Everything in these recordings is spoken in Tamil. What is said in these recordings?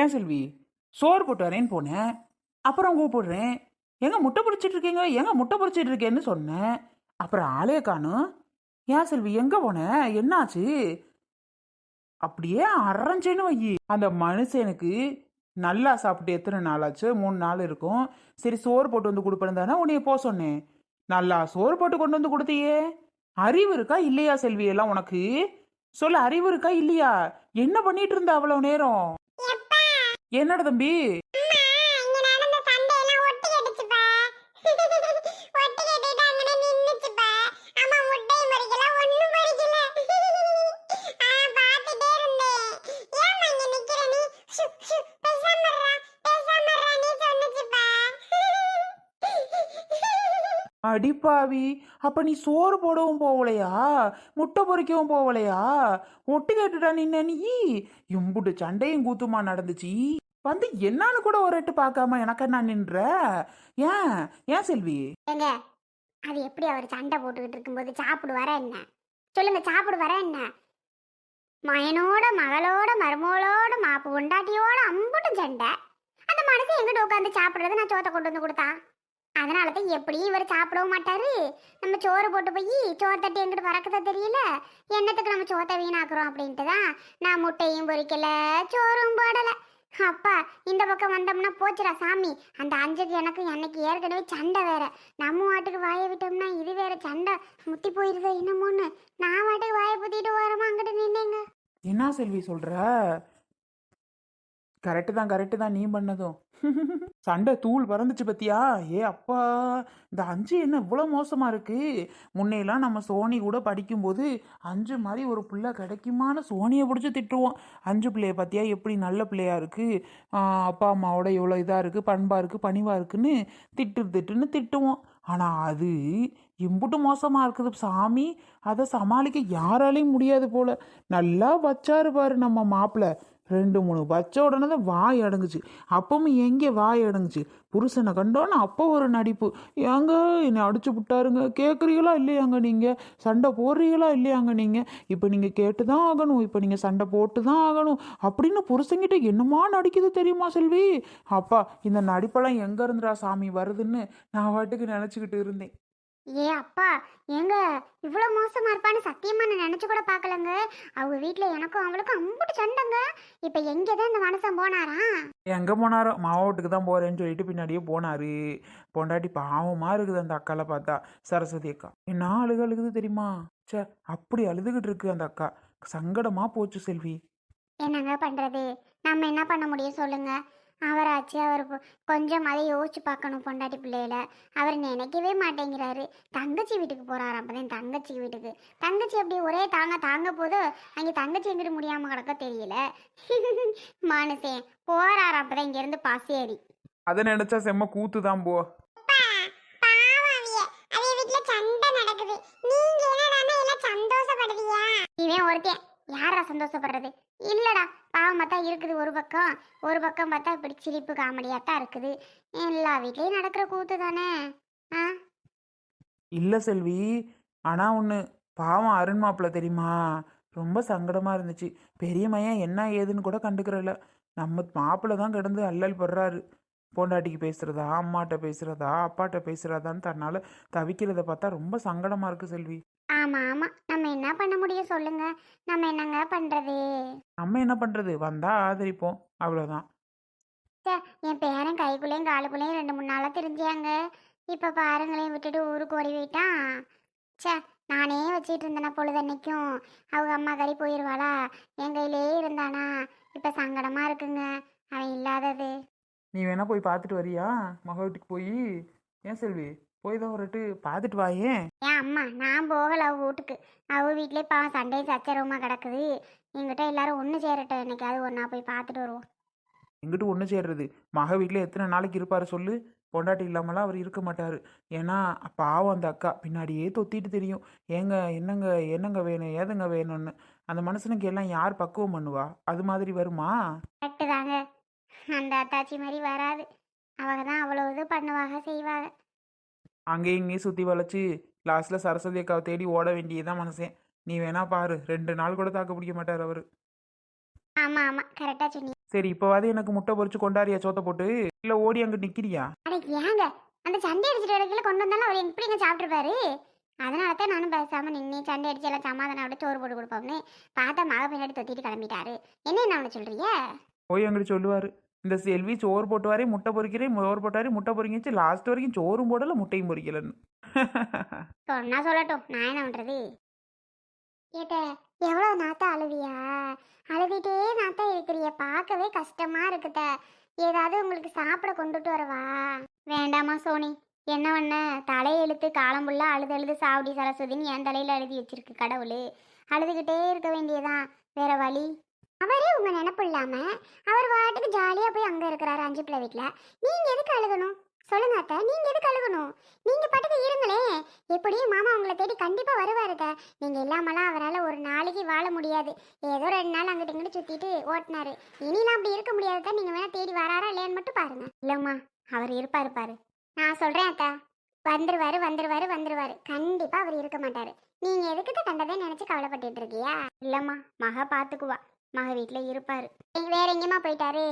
ஏன் செல்வி? சோறு போட்டு வரேன்னு போனேன். அப்புறம் கூப்பிடுறேன் எங்க முட்டை பிடிச்சிட்டு இருக்கீங்க? எங்க முட்டை பிடிச்சிட்டு இருக்கேன்னு சொன்னேன். அப்புறம் ஆளே காணும். ஏன் செல்வி எங்க போன? என்னாச்சு? அப்படியே அரைஞ்சேன்னு வை அந்த மனுஷனுக்கு நல்லா சாப்பிட்டு எத்தனை நாள் ஆச்சு மூணு நாள் இருக்கும். சரி சோறு போட்டு வந்து கொடுப்பேன்னு தானே உன்னைய போக சொன்னேன். நல்லா சோறு போட்டு கொண்டு வந்து கொடுத்தியே. அறிவு இருக்கா இல்லையா செல்வி? எல்லாம் உனக்கு? சொல்ல அறிவு இருக்கா இல்லையா? என்ன பண்ணிட்டு இருந்த அவ்வளவு நேரம்? என்னடா தம்பி? அடிப்பாவி. அப்ப நீ சோறு போடவும் போகலையா? முட்டை பொறிக்கவும் போகலையா? ஒட்டு கேட்டுட்டா நின்ன நீ? இம்புட்டு சண்டையும் கூத்துமா நடந்துச்சு? வந்து என்னன்னு கூட ஒரு எட்டு பார்க்காம எனக்கு நான் நின்ற? ஏன்? ஏன் செல்வி? ஏங்க அது எப்படி அவர் சண்டை போட்டுக்கிட்டு இருக்கும்போது சாப்பிடுவாரா என்ன? சொல்லுங்க சாப்பிடுவாரா என்ன? மயனோட மகளோட மருமகளோட மாப்பு பொண்டாட்டியோட அம்புட்டும் சண்டை. அந்த மனசு எங்கிட்ட உட்காந்து சாப்பிடுறது நான் சோத்தை கொண்டு வந்து கொடுத்தா அதனால தான் எப்படியும் இவர் சாப்பிடவும் மாட்டாரு. நம்ம சோறு போட்டு போய் சோறு தட்டி எங்கிட்டு பறக்கதா தெரியல? என்னத்துக்கு நம்ம சோத்தை வீணாக்குறோம் அப்படின்ட்டு தான் நான் முட்டையும் பொரிக்கல சோறும் போடல. அப்பா இந்த பக்கம் வந்தோம்னா போச்சுடா சாமி. அந்த அஞ்சுக்கு எனக்கு எனக்கு ஏற்கனவே சண்டை வேற. நம்ம வாட்டுக்கு வாயை விட்டோம்னா இது வேற சண்டை. முத்தி போயிருதோ என்னமோன்னு. நான் வாட்டுக்கு வாயை புத்திட்டு ஓரமா அங்கிட்டு நின்னேங்க. என்ன செல்வி சொல்ற? கரெக்டு தான் கரெக்டு தான் நீ பண்ணதும். சண்டை தூள் பறந்துச்சு பத்தியா? ஏ அப்பா இந்த அஞ்சு என்ன இவ்வளோ மோசமாக இருக்கு? முன்னையெல்லாம் நம்ம சோனி கூட படிக்கும்போது அஞ்சு மாதிரி ஒரு பிள்ளை கிடைக்குமான்னு சோனியை பிடிச்சி திட்டுவோம். அஞ்சு பிள்ளைய பார்த்தியா எப்படி நல்ல பிள்ளையாக இருக்குது அப்பா அம்மாவோட இவ்வளோ இதாக இருக்குது பண்பாக இருக்குது பணிவாக இருக்குன்னு திட்டு திட்டுன்னு திட்டுவோம். ஆனால் அது இம்புட்டு மோசமாக இருக்குது சாமி. அதை சமாளிக்க யாராலையும் முடியாது போல. நல்லா வச்சாரு பாரு நம்ம மாப்பிள்ளை ரெண்டு மூணு வச்ச உடனே தான் வாய் அடங்குச்சு. அப்பவும் எங்கே வாய் அடங்குச்சு? புருஷனை கண்டோன்னு அப்போ ஒரு நடிப்பு. ஏங்க என்னை அடிச்சு விட்டாருங்க கேட்குறீங்களா இல்லையாங்க நீங்கள் சண்டை போடுறீங்களா இல்லையாங்க நீங்கள் இப்போ நீங்கள் கேட்டு தான் ஆகணும். இப்போ நீங்கள் சண்டை போட்டு தான் ஆகணும். அப்படின்னு புருஷங்கிட்ட என்னமா நடிக்குது தெரியுமா செல்வி? அப்பா இந்த நடிப்பெல்லாம் எங்கே இருந்துடா சாமி வருதுன்னு நான் வாட்டுக்கு நினச்சிக்கிட்டு இருந்தேன். ஏ அப்பா ஏங்க இவ்வளோ மோசமா இருப்பான்னு சத்தியமா நான் நினைச்சு கூட பார்க்கலங்க. அவங்க வீட்டில் எனக்கும் அவளுக்கும் அம்புட்டு சண்டைங்க. இப்போ எங்கே தான் இந்த மனுஷன் போனாரா? எங்கே போனாரோ? மாவட்டுக்கு தான் போகிறேன்னு சொல்லிட்டு பின்னாடியே போனாரு. பொண்டாட்டி பாவமாக இருக்குது அந்த அக்கால பார்த்தா. சரஸ்வதி அக்கா என்ன அழுகு அழுகுது தெரியுமா? ச்சே அப்படி அழுதுகிட்டு இருக்கு அந்த அக்கா. சங்கடமாக போச்சு செல்வி. என்னங்க பண்றது? நம்ம என்ன பண்ண முடியும் சொல்லுங்க. அவராச்சு அவர் கொஞ்சம் அதை யோசிச்சு பார்க்கணும் பொண்டாட்டி பிள்ளையில. அவர் நினைக்கவே மாட்டேங்கிறாரு. தங்கச்சி வீட்டுக்கு போறாராம் அப்பதான் தங்கச்சி வீட்டுக்கு. தங்கச்சி அப்படி ஒரே தாங்க தாங்க போது அங்கே தங்கச்சி எங்கிட்டு முடியாம கிடக்க தெரியல. மனுஷன் போறாராம் அப்பதான் இங்க இருந்து பசேரி அதை நினச்சா செம்ம கூத்து தான் போ இவன் ஒருத்தன் யாரா சந்தோஷப்படுறது? இல்லடா பாவமா தான் இருக்குது ஒரு பக்கம். ஒரு பக்கம் பார்த்தா இப்படி சிரிப்பு காமெடியாக தான் இருக்குது. எல்லா வீட்லேயும் நடக்கிற கூத்து தானே? ஆ? இல்லை செல்வி. ஆனால் ஒன்று பாவம் அருண் மாப்பிள்ள தெரியுமா? ரொம்ப சங்கடமாக இருந்துச்சு. பெரிய மையன் என்ன ஏதுன்னு கூட கண்டுக்கிறல நம்ம மாப்பிள்ளை தான் கிடந்து அல்லல் படுறாரு. பொண்டாட்டிக்கு பேசுகிறதா அம்மாட்ட பேசுகிறதா அப்பாட்ட பேசுகிறதான்னு தன்னால் தவிக்கிறத பார்த்தா ரொம்ப சங்கடமாக இருக்குது செல்வி. ஆமா ஆமா. நம்ம என்ன பண்ண முடியும் சொல்லுங்க. நம்ம என்னங்க பண்றது? நம்ம என்ன பண்ணுறது வந்தால் ஆதரிப்போம். அவ்வளோதான் ச்சே, என் பேரன் கைக்குள்ளேயும் காலுக்குள்ளேயும் ரெண்டு மூணு நாளாக தெரிஞ்சாங்க இப்போ பாருங்களேன் விட்டுட்டு ஊருக்கு ஓடி போயிட்டான் ச்சே நானே வச்சிட்டு இருந்தேனா பொழுதன்னைக்கும் அவங்க அம்மா கறி போயிடுவாளா என் கையிலே இருந்தானா? இப்போ சங்கடமா இருக்குங்க. அவன் இல்லாதது. நீ வேணா போய் பார்த்துட்டு வரியா? மக வீட்டுக்கு போய். ஏன் செல்வி? போய் தான் ஒரு பார்த்துட்டு வாயேன் ஏன்? அம்மா நான் போகல அவ வீட்டுக்கு. அவ வீட்லயே பாவம் சண்டையும் சச்சரவுமா கிடக்குது. எங்கிட்ட எல்லாரும் ஒன்று சேரட்டும். என்னைக்காவது ஒன்றா போய் பார்த்துட்டு வருவோம். எங்கிட்ட ஒன்று சேர்றது. மக வீட்டில் எத்தனை நாளைக்கு இருப்பார் சொல்லு. பொண்டாட்டி இல்லாமலாம் அவர் இருக்க மாட்டார். ஏன்னா பாவம் அந்த அக்கா. பின்னாடியே தொத்திட்டு தெரியும். ஏங்க என்னங்க என்னங்க வேணும் ஏதுங்க வேணும்னு. அந்த மனுஷனுக்கு எல்லாம் யார் பக்குவம் பண்ணுவா? அது மாதிரி வருமா? கரெக்டு தாங்க. அந்த அத்தாச்சி மாதிரி வராது. அவங்க தான் அவ்வளோ இது பண்ணுவாங்க செய்வாங்க. அங்கேயும் இங்கேயும் சுற்றி வளைச்சு லாஸ்ட்டில் சரஸ்வதி அக்காவை தேடி ஓட வேண்டியதுதான் மனுஷன் நீ வேணா பாரு ரெண்டு நாள் கூட தாக்கு பிடிக்க மாட்டார் அவர். ஆமாம் ஆமாம் கரெக்டாக சொன்னீங்க. சரி இப்போவாது எனக்கு முட்டை பொரிச்சு கொண்டாரியா சோத்த போட்டு? இல்லை ஓடி அங்கே நிற்கிறியா அட ஏங்க? அந்த சண்டை அடிச்சிட்டு வரக்கில கொண்டு வந்தாலும் அவர் எப்படிங்க சாப்பிட்டுருப்பாரு? அதனால தான் நானும் பேசாம நின்று சண்டை அடிச்சு எல்லாம் சமாதானம் சோறு போட்டு கொடுப்போம்னு. பார்த்தா மக பின்னாடி தொத்திட்டு கிளம்பிட்டாரு. என்ன என்ன அவனை சொல்றீங்க? போய் அங்கிட்டு சொல்லுவார். இந்த செல்வி சோறு போட்டு வரே முட்டை பொறிக்கிறேன் சோறு போட்டு வரே முட்டை பொறிங்கிச்சு லாஸ்ட் வரைக்கும் சோறும் போடல முட்டையும் பொறிக்கலன்னு சொன்னா சொல்லட்டும். நான் என்ன பண்றது? ஏட்ட எவ்வளோ நாத்தா அழுவியா? அழுதுகிட்டே நாத்தா இருக்கிறிய. பார்க்கவே கஷ்டமா இருக்குத. ஏதாவது உங்களுக்கு சாப்பிட கொண்டுட்டு வரவா? வேண்டாமா சோனி. என்ன பண்ண? தலையை இழுத்து காலம் அழுது அழுது சாவடி சரஸ்வதின்னு என் தலையில் எழுதி வச்சிருக்கு கடவுள். அழுதுகிட்டே இருக்க வேண்டியதான் வேற வழி? அவரே உங்க நினப்பு இல்லாம அவர் வாட்டுக்கு ஜாலியா போய் அங்க இருக்கிறாரு அஞ்சு பிள்ளை வீட்டுல நீங்க எதுக்கு அழுகணும்? சொல்லுங்க அத்தை நீங்க எதுக்கு அழுகணும்? நீங்க பாட்டுக்கு இருங்களே. எப்படியும் மாமா உங்களை தேடி கண்டிப்பா வருவாருங்க. நீங்க இல்லாமலாம் அவரால் ஒரு நாளைக்கு வாழ முடியாது. ஏதோ ரெண்டு நாள் அங்கிட்டு இங்கிட்டு சுத்திட்டு ஓட்டினாரு. இனிலாம் அப்படி இருக்க முடியாதுக்கா நீங்க வேணா தேடி வராரா இல்லையான்னு மட்டும் பாருங்க. இல்லம்மா அவர் இருப்பாரு பாரு. நான் சொல்றேன் அக்கா வந்துருவாரு வந்துருவாரு வந்துருவாரு. கண்டிப்பா அவர் இருக்க மாட்டாரு. நீங்க எதுக்கு கண்டதே நினைச்சு கவலைப்பட்டுட்டு இருக்கியா? இல்லம்மா மக பாத்துக்குவா. மக வீட்டில் இருப்பார். வேற எங்கேயுமா போயிட்டாரு?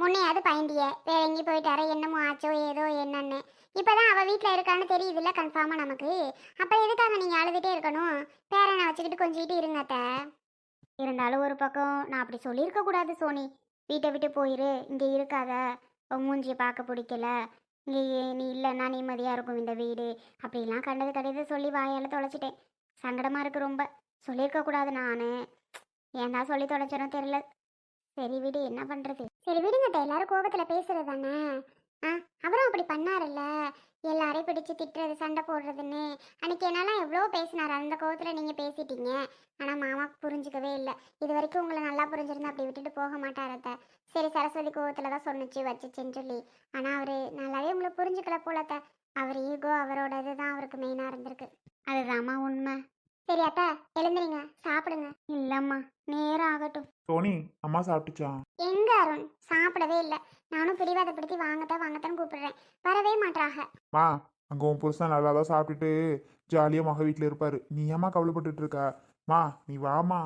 முன்னையாவது பயந்திய. வேற எங்கேயும் போயிட்டாரு? என்னமோ ஆச்சோ ஏதோ என்னன்னு. இப்போதான் அவள் வீட்டில் இருக்கான்னு தெரியுதுல்ல கன்ஃபார்மாக நமக்கு. அப்போ எதுக்காக நீங்கள் அழுதுகிட்டே இருக்கணும்? பேரனை வச்சுக்கிட்டு கொஞ்சிக்கிட்டு இருங்கத்த இருந்தாலும் ஒரு பக்கம் நான் அப்படி சொல்லியிருக்க கூடாது சோனி. வீட்டை விட்டு போயிரு. இங்கே இருக்காத. மூஞ்சியை பார்க்க பிடிக்கல. இங்கே நீ இல்லைன்னா நிம்மதியாக இருக்கும் இந்த வீடு. அப்படிலாம் கண்டது கிடையாது சொல்லி வாயால் தொலைச்சிட்டேன். சங்கடமாக இருக்கு ரொம்ப. சொல்லியிருக்க கூடாது நான் ஏன்டா சொல்லி தொலைச்சிடும் தெரியல. சரி விடு என்ன பண்றது? சரி விடுங்க எல்லாரும் கோபத்தில் பேசுறது தானே ஆ அவரும் அப்படி பண்ணாருல்ல? எல்லாரையும் பிடிச்சு திட்டுறது சண்டை போடுறதுன்னு. அன்னைக்கு என்னெல்லாம் எவ்வளோ பேசினார் அந்த கோபத்தில் நீங்கள் பேசிட்டீங்க? ஆனால் மாமா புரிஞ்சுக்கவே இல்லை. இது வரைக்கும் உங்களை நல்லா புரிஞ்சிருந்தா அப்படி விட்டுட்டு போக மாட்டாரத்த. சரி சரஸ்வதி கோபத்தில் தான் சொன்னிச்சு வச்சுச்சுன்னு சொல்லி. ஆனால் அவர் நல்லாவே உங்களை புரிஞ்சுக்கல போலத்த. அவர் ஈகோ அவரோட இதுதான் அவருக்கு மெயினாக இருந்திருக்கு. அதுதாம்மா உண்மை. சரி அத்தை எழுந்துறீங்க சாப்பிடுங்க. இல்லைம்மா நேரம் ஆகட்டும். சோனி அம்மா சாப்பிட்டுச்சா? எங்க அருண்? சாப்பிடவே இல்லை. நானும் பிடிவாதப்படுத்தி வாங்கத்தான் வாங்கத்தான் கூப்பிடுறேன். வரவே மாட்றாக. மா அங்கே உன் புருஷன் நல்லா தான் சாப்பிட்டுட்டு ஜாலியாக மக வீட்டில் இருப்பார். நீ ஏம்மா கவலைப்பட்டுட்டு இருக்க மா நீ வாமா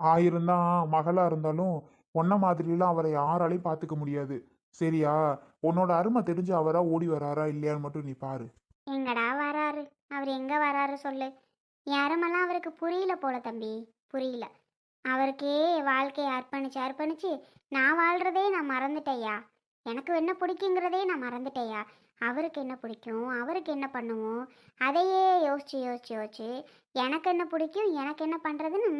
ஆயிரம் தான் மகளாக இருந்தாலும் உன்ன மாதிரிலாம் அவரை யாராலையும் பார்த்துக்க முடியாது. சரியா? உன்னோட அருமை தெரிஞ்சு அவரா ஓடி வராரா இல்லையான்னு மட்டும் நீ பாரு. எங்கடா வராரு? அவர் எங்க வராரு சொல்லு. யாருமெல்லாம் அவருக்கு புரியல போல தம்பி புரியல. அவருக்கே வாழ்க்கையை அர்ப்பணிச்சு அர்ப்பணிச்சு நான் வாழ்கிறதே நான் மறந்துட்டேயா எனக்கு என்ன பிடிக்குங்கிறதே நான் மறந்துட்டேயா அவருக்கு என்ன பிடிக்கும் அவருக்கு என்ன பண்ணுவோம் அதையே யோசிச்சு யோசிச்சு யோசிச்சு எனக்கு என்ன பிடிக்கும் எனக்கு என்ன பண்ணுறதுன்னு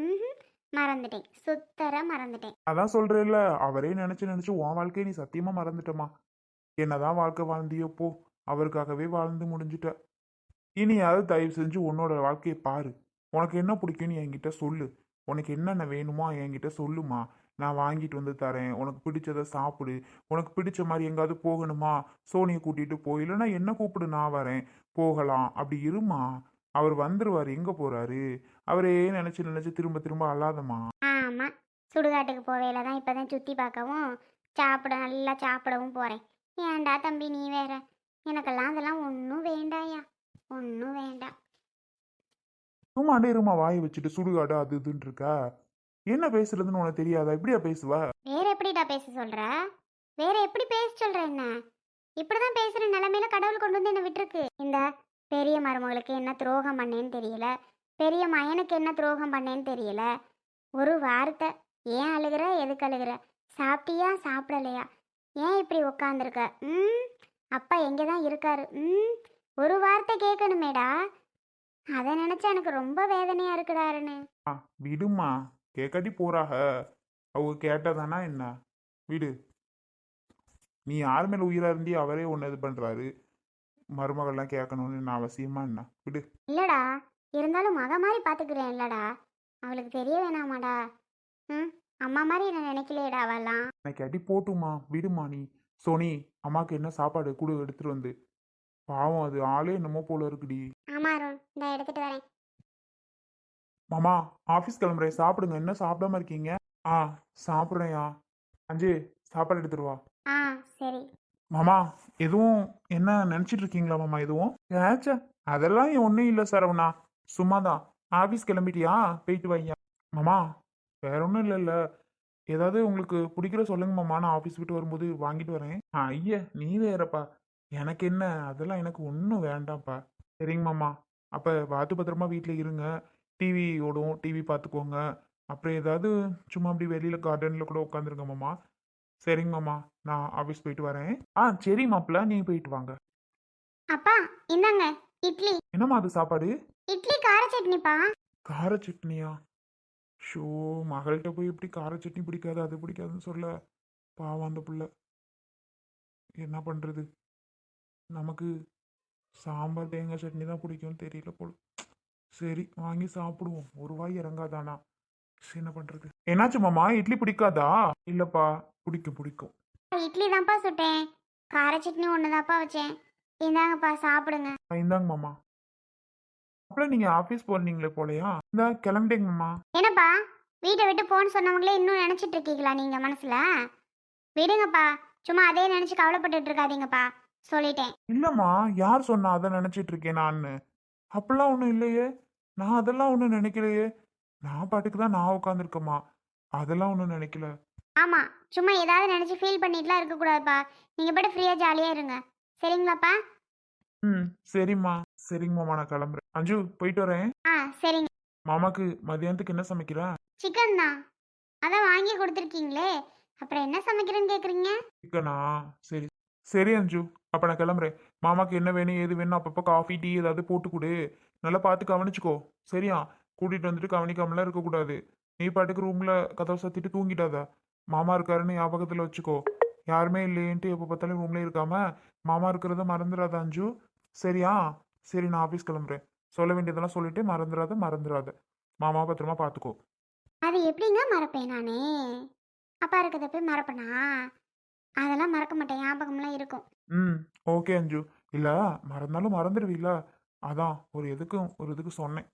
மறந்துட்டேன். சுத்தர மறந்துட்டேன். அதான் சொல்றேல்ல அவரே நினைச்சு நினைச்சு உன் வாழ்க்கையை நீ சத்தியமா மறந்துட்டமா என்னதான் வாழ்க்கை வாழ்ந்தியோ போ அவருக்காகவே வாழ்ந்து முடிஞ்சுட்ட. இனியாவது தயவு செஞ்சு உன்னோட வாழ்க்கையை பாரு. உனக்கு என்ன பிடிக்கும்னு என்கிட்ட சொல்லு. உனக்கு என்னென்ன வேணுமோ என்கிட்ட சொல்லுமா. நான் வாங்கிட்டு வந்து தரேன். உனக்கு பிடிச்சதை சாப்பிடு. உனக்கு பிடிச்ச மாதிரி எங்காவது போகணுமா? சோனியை கூட்டிட்டு போய் இல்லைன்னா என்ன கூப்பிடு நான் வரேன். போகலாம். அப்படி இருமா? அவர் வந்துருவார். எங்க போறாரு? அவரே நினைச்சு நினைச்சு திரும்ப திரும்ப அல்லாதம்மா ஆமாம் சுடுகாட்டுக்கு போவேல தான் இப்போ தான் சுற்றி பார்க்கவும் சாப்பிட நல்லா சாப்பிடவும் போகிறேன் ஏன்டா தம்பி நீ வேற? எனக்கெல்லாம் அதெல்லாம் ஒன்றும் வேண்டாயா? ஒன்றும் வேண்டாம் சும்மா இருமா வாயை வச்சுட்டு சுடுகாடு அது இதுன்னு இருக்க. என்ன பேசுறதுன்னு உனக்கு தெரியாதா? இப்படியா பேசுவ? வேற எப்படிடா பேச சொல்ற? வேற எப்படி பேச சொல்ற என்ன? இப்படிதான் பேசுற நிலைமையில கடவுள் கொண்டு வந்து என்ன விட்டுருக்கு. இந்த பெரிய மருமகளுக்கு என்ன துரோகம் பண்ணேன்னு தெரியல. பெரிய மயனுக்கு என்ன துரோகம் பண்ணேன்னு தெரியல. ஒரு வார்த்தை ஏன் அழுகுற? எதுக்கு அழுகுற? சாப்பிட்டியா? சாப்பிடலையா? ஏன் இப்படி உக்காந்துருக்க ம்? அப்பா எங்கே தான் இருக்காரு? ம்? ஒரு வார்த்தை கேட்கணுமேடா அதை நினைச்சா எனக்கு ரொம்ப வேதனையா இருக்குடா அருணு. ஆ, விடுமா கேட்காட்டி போறாக. அவங்க கேட்டதானா என்ன? விடு. நீ யார் மேல உயிரா இருந்தி அவரே ஒன்று இது பண்றாரு. மருமகள்லாம் கேட்கணும்னு என்ன அவசியமா என்ன? விடு. இல்லடா. இருந்தாலும் மக மாதிரி பார்த்துக்கிறேன் இல்லடா அவளுக்கு தெரிய வேணாமாடா. ம் அம்மா மாதிரி என்ன நினைக்கலையேடா அவெல்லாம். எனக்கு அடி போட்டுமா விடுமா நீ. சோனி அம்மாக்கு என்ன சாப்பாடு கொடு எடுத்துட்டு வந்து. பாவம் அது ஆளே என்னமோ போல இருக்குடி. ஆமா அருண். இந்த எடுத்துட்டு வரேன். மாமா ஆஃபீஸ் கிளம்புறேன். சாப்பிடுங்க. என்ன சாப்பிடாம இருக்கீங்க? ஆ சாப்பிட்றேன்யா. அஞ்சு சாப்பாடு எடுத்துட்டு வா. ஆ சரி. மாமா எதுவும் என்ன நினச்சிட்டு இருக்கீங்களா மாமா? எதுவும்? ஏச்சா அதெல்லாம் ஒன்றும் இல்லை சரவணா. சும்மா தான் ஆஃபீஸ் கிளம்பிட்டியா? போயிட்டு வையா மாமா வேற ஒன்றும் இல்லைல்ல. ஏதாவது உங்களுக்கு பிடிக்கிற சொல்லுங்க மாமா. நான் ஆஃபீஸ் விட்டு வரும்போது வாங்கிட்டு வரேன். ஐயா நீ வேறப்பா. எனக்கு என்ன? அதெல்லாம் எனக்கு ஒன்றும் வேண்டாம்ப்பா. சரிங்க மாமா. அப்போ பார்த்து பத்திரமா வீட்டில் இருங்க. டிவி ஓடும். டிவி பார்த்துக்கோங்க. அப்புறம் ஏதாவது சும்மா அப்படி வெளியில் கார்டனில் கூட உட்காந்துருங்க மாமா. சரிங்க மாமா. நான் ஆஃபீஸ் போயிட்டு வரேன். ஆ சரி மாப்பிள்ள. நீ போயிட்டு வாங்க. அப்பா இந்தாங்க. இட்லி. என்னம்மா அது சாப்பாடு? இட்லி கார சட்னிப்பா. கார சட்னியா? ஷோ மகள்கிட்ட போய் எப்படி கார சட்னி பிடிக்காது அது பிடிக்காதுன்னு சொல்ல? பாவம் அந்த புள்ள. என்ன பண்ணுறது நமக்கு சாம்பார் தேங்காய் சட்னி தான் பிடிக்கும்னு தெரியல போல. சரி வாங்கி சாப்பிடுவோம். ஒரு வாய் இறங்காதானா? என்ன பண்ணுறது என்னாச்சு மாமா? இட்லி பிடிக்காதா? இல்லைப்பா பிடிக்கும் பிடிக்கும். இட்லி தான்ப்பா சுட்டேன். கார சட்னி ஒன்று தான்ப்பா வச்சேன். இந்தாங்கப்பா சாப்பிடுங்க. இந்தாங்க மாமா. அப்புறம் நீங்கள் ஆஃபீஸ் போனீங்களே போலையா? இந்தா கிளம்பிட்டேங்க மாமா. என்னப்பா? வீட்டை விட்டு போன்னு சொன்னவங்களே இன்னும் நினைச்சிட்டு இருக்கீங்களா நீங்க மனசுல? விடுங்கப்பா. சும்மா அதே நினைச்சு கவலைப்பட்டுட்டு இருக்காதீங்கப்பா. சொல்லிட்டேன். இல்லைம்மா யார் சொன்னா அதை நினச்சிட்டு இருக்கேன் நான்? அப்படிலாம் ஒன்றும் இல்லையே. நான் அதெல்லாம் ஒன்றும் நினைக்கலையே. நான் பாட்டுக்கு தான் நான் உட்காந்துருக்கேம்மா அதெல்லாம் ஒன்றும் நினைக்கல. ஆமா சும்மா ஏதாவது நினைச்சு ஃபீல் பண்ணிட்டுலாம் இருக்கக்கூடாதுப்பா. நீங்க பாட்டு ஃப்ரீயா ஜாலியா இருங்க. சரிங்களாப்பா? ம் சரிம்மா. சரிங்க மாமா நான் கிளம்புறேன். அஞ்சு போயிட்டு வரேன். ஆ சரிங்க. மாமாக்கு மதியானத்துக்கு என்ன சமைக்கிறேன் சிக்கன் தான். அதான் வாங்கி கொடுத்துருக்கீங்களே. அப்புறம் என்ன சமைக்கிறேன்னு கேக்குறீங்க? சிக்கனா சரி சரி அஞ்சு. அப்போ நான் கிளம்புறேன். மாமாக்கு என்ன வேணும் ஏது வேணும் அப்பப்போ காஃபி டீ ஏதாவது போட்டு கொடு. நல்லா பார்த்து கவனிச்சுக்கோ. சரியா? கூட்டிகிட்டு வந்துட்டு கவனிக்காமலாம் இருக்கக்கூடாது. நீ பாட்டுக்கு ரூமில் கதவை சத்திட்டு தூங்கிட்டாத மாமா இருக்காருன்னு ஞாபகத்தில் வச்சுக்கோ. யாருமே இல்லையேன்ட்டு எப்போ பார்த்தாலும் ரூம்லேயே இருக்காம மாமா இருக்கிறத மறந்துடாத அஞ்சு. சரியா? சரி நான் ஆஃபீஸ் கிளம்புறேன். சொல்ல வேண்டியதெல்லாம் சொல்லிட்டு மறந்துடாத மறந்துடாத. மாமா பத்திரமா பார்த்துக்கோ. அது எப்படிங்க மறப்பேன் நானே? அப்பா இருக்கிறத போய் மறப்பனா? அதெல்லாம் மறக்க மாட்டேன். ஞாபகம்லாம் இருக்கும். ம். ஓகே அஞ்சு. இல்லை மறந்தாலும் மறந்துடுவீல்ல. அதான் ஒரு எதுக்கும் ஒரு இதுக்கு சொன்னேன்.